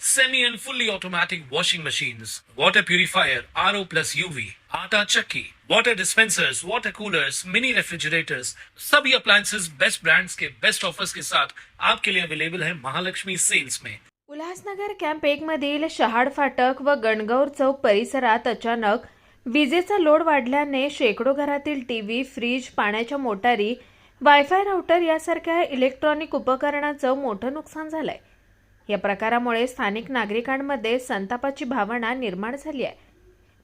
semi and fully automatic washing machines, water purifier, RO plus UV, आटा चक्की, water dispensers, water coolers, mini refrigerators, सभी appliances. Best brands के best offers के साथ आपके लिए अवेलेबल है महालक्ष्मी सेल्स में उल्हासनगर कॅम्प एक मधील शहाड फाटक व गणगौर चौक परिसरात अचानक विजेचा लोड वाढल्याने शेकडो घरातील टीव्ही फ्रीज पाण्याच्या मोटारी वायफाय राऊटर यासारख्या इलेक्ट्रॉनिक उपकरणाचं मोठं नुकसान झालंय. या प्रकारामुळे स्थानिक नागरिकांमध्ये संतापाची भावना निर्माण झाली आहे.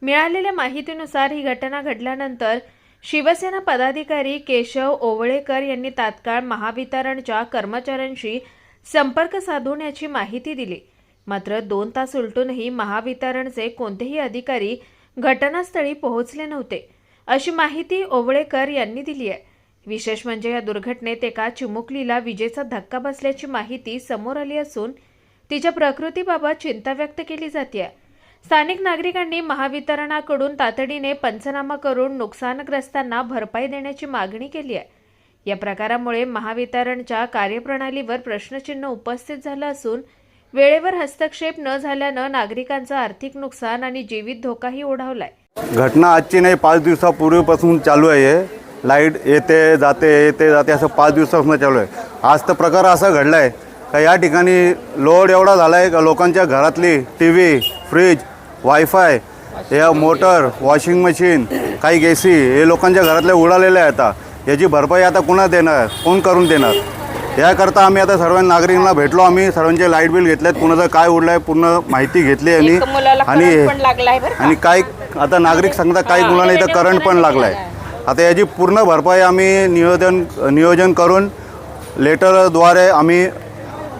मिळालेल्या माहितीनुसार ही घटना घडल्यानंतर शिवसेना पदाधिकारी केशव ओवळेकर यांनी तात्काळ महावितरणच्या कर्मचाऱ्यांशी संपर्क साधून याची माहिती दिली. मात्र दोन तास उलटूनही महावितरणचे कोणतेही अधिकारी घटनास्थळी पोहोचले नव्हते अशी माहिती ओवळेकर यांनी दिली आहे. विशेष म्हणजे या दुर्घटनेत एका चिमुकलीला विजेचा धक्का बसल्याची माहिती समोर आली असून तिच्या प्रकृतीबाबत चिंता व्यक्त केली जाते. स्थानिक नागरिकांनी महावितरणाकडून तातडीने पंचनामा करून नुकसानग्रस्तांना भरपाई देण्याची मागणी केली आहे. या प्रकारामुळे महावितरणच्या कार्यप्रणालीवर प्रश्नचिन्ह उपस्थित झालं असून वेळेवर हस्तक्षेप न झाल्यानं नागरिकांचं आर्थिक नुकसान आणि जीवित धोकाही ओढावलाय. घटना आजची नाही पाच दिवसापूर्वीपासून चालू आहे. लाइट येते जाते येते जाते असं पाच दिवसापासून चालू आहे. आज तर प्रकार असा घडला आहे का या ठिकाणी लोड एवढा झाला आहे का लोकांच्या घरातली टी व्ही फ्रीज वायफाय या मोटर वॉशिंग मशीन काही एसी हे लोकांच्या घरातले उडालेले आहे आता. याची भरपाई आता कुणा देणार? कोण करून देणार? याकरता आम्ही आता सर्व नागरिकांना भेटलो. आम्ही सर्वांचे लाइट बिल घेतलेत. कुणाचं काय उडलं आहे पूर्ण माहिती घेतली आहे आणि का? आणि काय आता नागरिक सांगता काही मुलांना इथं करंट पण लागलाय. आता याची पूर्ण भरपाई आम्ही नियोजन नियोजन करून लेटरद्वारे आम्ही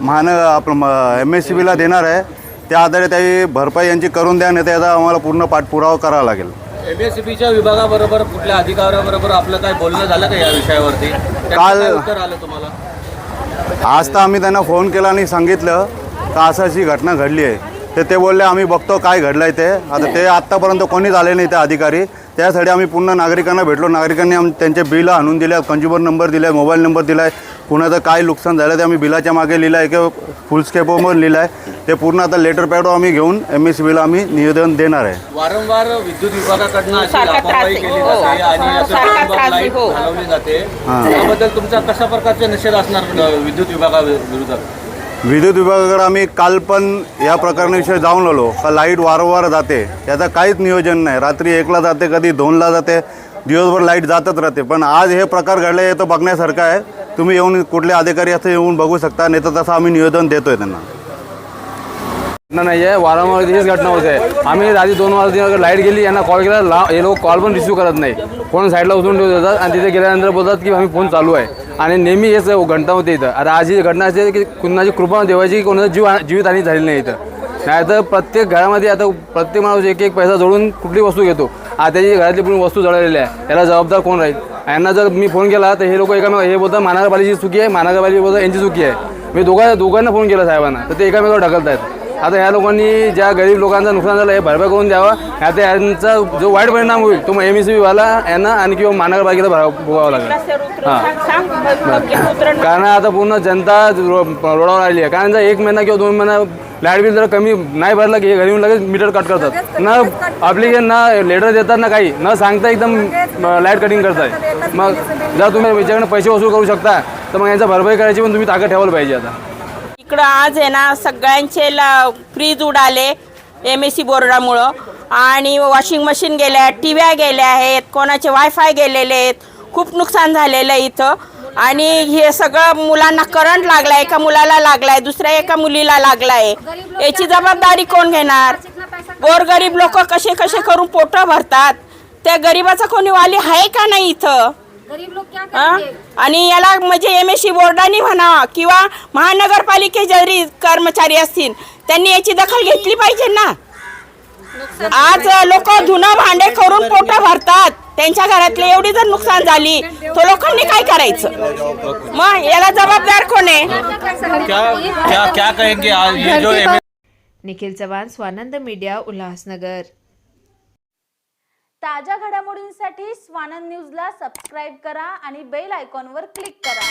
महान आपलं एम एस सी बीला देणार आहे. त्या आधारे त्याची भरपाई यांची करून द्या नाही तर याचा आम्हाला पूर्ण पाठपुरावा करावा लागेल. एमएससीबीच्या विभागाबरोबर कुठल्या अधिकाऱ्याबरोबर आपलं काय बोलणं झालं का या विषयावरती? त्याचं काल- काय उत्तर आलं तुम्हाला? आज तर आम्ही त्यांना फोन केला आणि सांगितलं का असं अशी घटना घडली आहे. तर ते बोलले आम्ही बघतो काय घडलं आहे ते. आता ते आत्तापर्यंत कोणीच आले नाही ते अधिकारी. त्यासाठी आम्ही पुन्हा नागरिकांना भेटलो. नागरिकांनी आम त्यांचे बिलं आणून दिले कंझ्युमर नंबर दिला मोबाईल नंबर दिला आहे कुणाचं काय नुकसान झालं ते आम्ही बिलाच्या मागे लिहिलं आहे किंवा फुल स्केपवर लिहिलं आहे ते पूर्ण आता लेटर पॅडवर आम्ही घेऊन एम एस बीला आम्ही निवेदन देणार आहे. वारंवार विद्युत विभागाकडनं अशी सारखा लापरवाही त्रास केली हो. जाते आणि असं सारखा वारंवार त्रास लाइट हो. घालवली जाते. हां. त्याबद्दल तुमचा कशा प्रकारचे निषेध असणार अ, विद्युत विभागाविरोधात विद्युत विभागाकडे आम्ही काल पण या प्रकरणाविषयी जाऊन आलो. का लाइट वारंवार जाते. याचं काहीच नियोजन नाही. रात्री एकला जाते कधी दोनला जाते. दिवसभर लाइट जातच राहते. पण आज हे प्रकार घडले हे तर बघण्यासारखं आहे. तुम्ही येऊन कुठले अधिकारी असं येऊन बघू शकता नाही तर तसं आम्ही निवेदन देतोय त्यांना. घटना नाही आहे वारंवार तीच घटना होते. आम्ही रात्री दोन वाजता लाइट गेली यांना कॉल केला ला हे लोक कॉल पण रिसिव्ह करत नाही. फोन साईडला उचलून ठेवत देतात आणि तिथे गेल्यानंतर बोलतात की आम्ही फोन चालू आहे. आणि नेहमी हेच घटना होते इथं. आता आज ही घटना अशी की कुणाची कृपा देवाची की कोणाचा जीव जीवितहानी झालेली नाही इथं. नाही तर प्रत्येक घरामध्ये आता प्रत्येक माणूस एक एक पैसा जोडून कुठली वस्तू घेतो. आता त्याची घरातली पूर्ण वस्तू जळलेली आहे त्याला जबाबदार कोण राहील यांना जर मी फोन केला तर हे लोक एकामेक हे बोलतात महानगरपालिकेची चुकी आहे महानगरपालिका बोलतात यांची चुकी आहे मी दोघा दोघांना फोन केला साहेबांना तर ते एकामेकावर ढकलत आहेत आता ह्या लोकांनी ज्या गरीब लोकांचं नुकसान झालं हे भरपाई करून द्यावा आता यांचा जो वाईट परिणाम होईल तो एम एस वाला यांना आणि किंवा महानगरपालिकेला भरा- भोगावा लागेल कारण आता पूर्ण जनता रो- रोडावर आली आहे कारण जर एक महिना किंवा दोन महिना लाइट बिल जर कमी नाही भरलं की घरी येऊन लगेच मीटर कट करतात. न अप्लिकेशन ना लेटर देतात ना काही. न सांगता एकदम लाइट कटिंग करताय. मग जर तुम्ही याच्याकडे पैसे वसूल करू शकता तर मग यांचा भरपाई करायची पण तुम्ही ताकद ठेवायला पाहिजे आता. इकडं आज आहे ना सगळ्यांचे फ्रीज उडाले एम एस सी बोर्डामुळं. आणि वॉशिंग मशीन गेल्या टी व्या गेल्या आहेत कोणाचे वायफाय गेलेले आहेत. खूप नुकसान झालेलं आहे इथं. आणि हे सगळं मुलांना करंट लागलाय एका मुलाला लागलाय दुसऱ्या एका मुलीला लागलाय. याची जबाबदारी कोण घेणार? गोरगरीब लोक कसे कसे करून पोटं भरतात? त्या गरीबाचा कोणी वाली आहे का नाही इथं? आणि याला म्हणजे एम एस सी बोर्डाने म्हणावा किंवा महानगरपालिके जरी कर्मचारी असतील त्यांनी याची दखल घेतली पाहिजे ना? आज लोक धुणं भांडे करून पोट भरतात. त्यांच्या घरातली एवढी जर नुकसान झाली तो लोकांनी काय करायचं? मग याला जबाबदार कोण आहे? क्या क्या क्या कहेंगे आज? ये जो एम निखिल चव्हाण स्वानंद मीडिया उल्हासनगर. ताज्या घडामोडींसाठी स्वानंद न्यूजला सबस्क्राईब करा आणि बेल आयकॉनवर क्लिक करा.